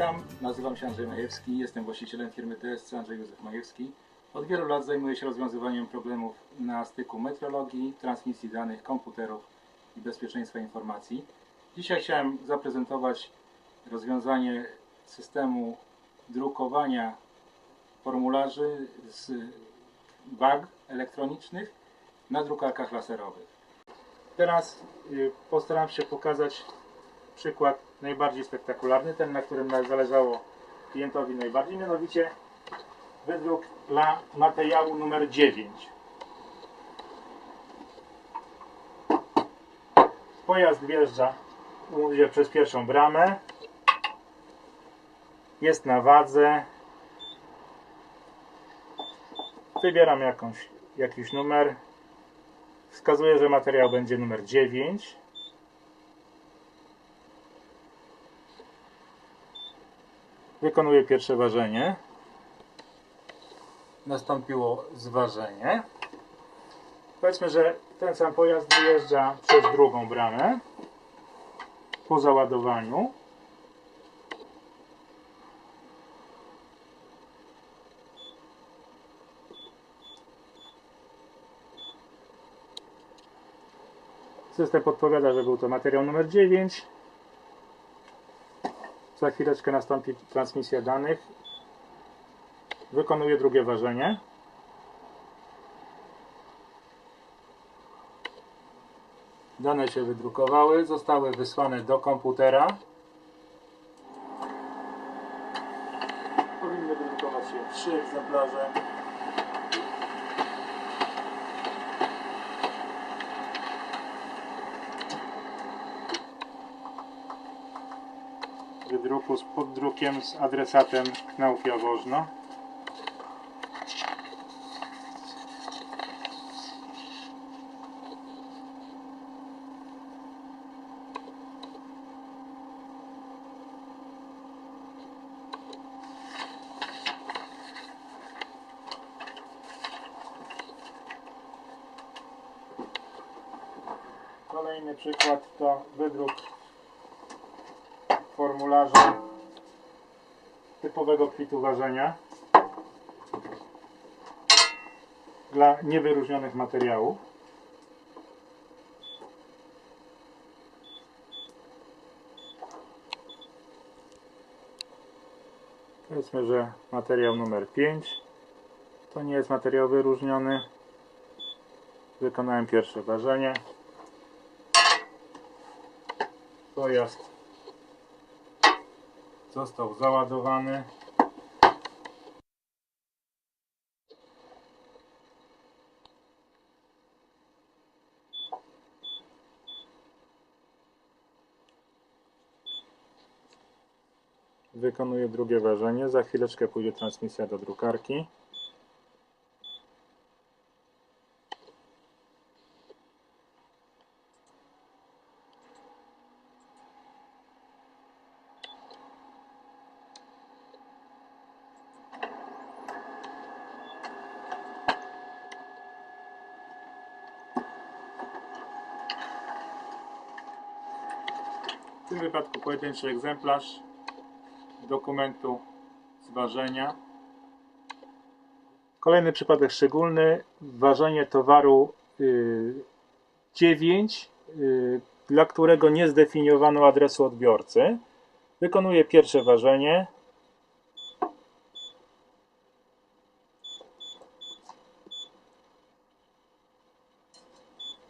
Witam, nazywam się Andrzej Majewski, jestem właścicielem firmy TSC Andrzej Józef Majewski. Od wielu lat zajmuję się rozwiązywaniem problemów na styku metrologii, transmisji danych, komputerów i bezpieczeństwa informacji. Dzisiaj chciałem zaprezentować rozwiązanie systemu drukowania formularzy z bag elektronicznych na drukarkach laserowych. Teraz y, postaram się pokazać przykład najbardziej spektakularny, ten na którym zależało klientowi najbardziej, mianowicie wydruk dla materiału numer 9. Pojazd wjeżdża mówię, przez pierwszą bramę, jest na wadze, wybieram jakąś, jakiś numer, wskazuję, że materiał będzie numer 9. Wykonuję pierwsze ważenie. Nastąpiło zważenie. Powiedzmy, że ten sam pojazd wyjeżdża przez drugą bramę po załadowaniu. System podpowiada, że był to materiał numer 9. Za chwileczkę nastąpi transmisja danych. Wykonuję drugie ważenie. Dane się wydrukowały, zostały wysłane do komputera. Powinny wydrukować się trzy egzemplarze. Wydruku z poddrukiem z adresatem Knauf Jaworzno. Kolejny przykład to wydruk formularza typowego kwitu ważenia dla niewyróżnionych materiałów. Powiedzmy, że materiał numer 5 to nie jest materiał wyróżniony. Wykonałem pierwsze ważenie. Pojazd został załadowany. Wykonuję drugie ważenie. Za chwileczkę pójdzie transmisja do drukarki. W tym wypadku pojedynczy egzemplarz dokumentu zważenia. Kolejny przypadek szczególny. Ważenie towaru y, 9, y, dla którego nie zdefiniowano adresu odbiorcy. Wykonuję pierwsze ważenie.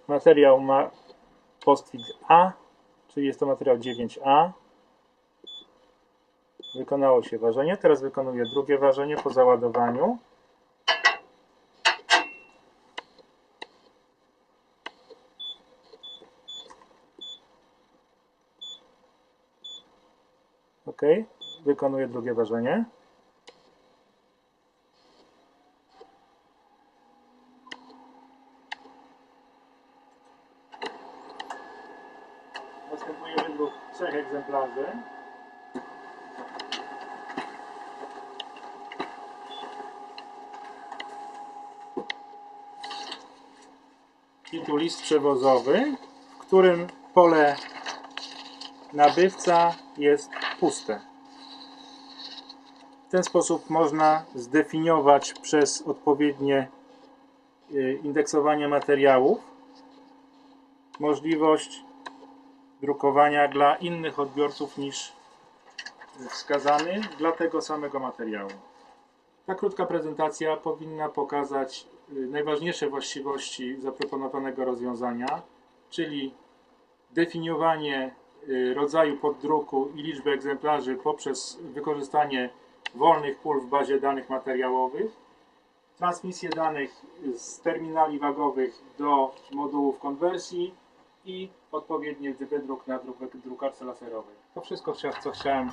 Materiał ma postfix A, czyli jest to materiał 9A. Wykonało się ważenie. Teraz wykonuję drugie ważenie po załadowaniu. OK. Wykonuję drugie ważenie. Następuje wydruk trzech egzemplarzy. I tu list przewozowy, w którym pole nabywca jest puste. W ten sposób można zdefiniować przez odpowiednie y, indeksowanie materiałów możliwość drukowania dla innych odbiorców niż wskazany dla tego samego materiału. Ta krótka prezentacja powinna pokazać y, najważniejsze właściwości zaproponowanego rozwiązania, czyli definiowanie y, rodzaju poddruku i liczby egzemplarzy poprzez wykorzystanie wolnych pól w bazie danych materiałowych, transmisję danych z terminali wagowych do modułów konwersji i odpowiedni wydruk na druk- drukarce laserowej. To wszystko, co chciałem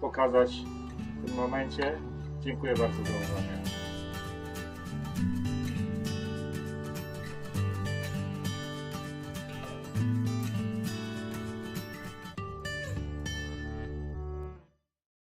pokazać w tym momencie. Dziękuję bardzo za uwagę.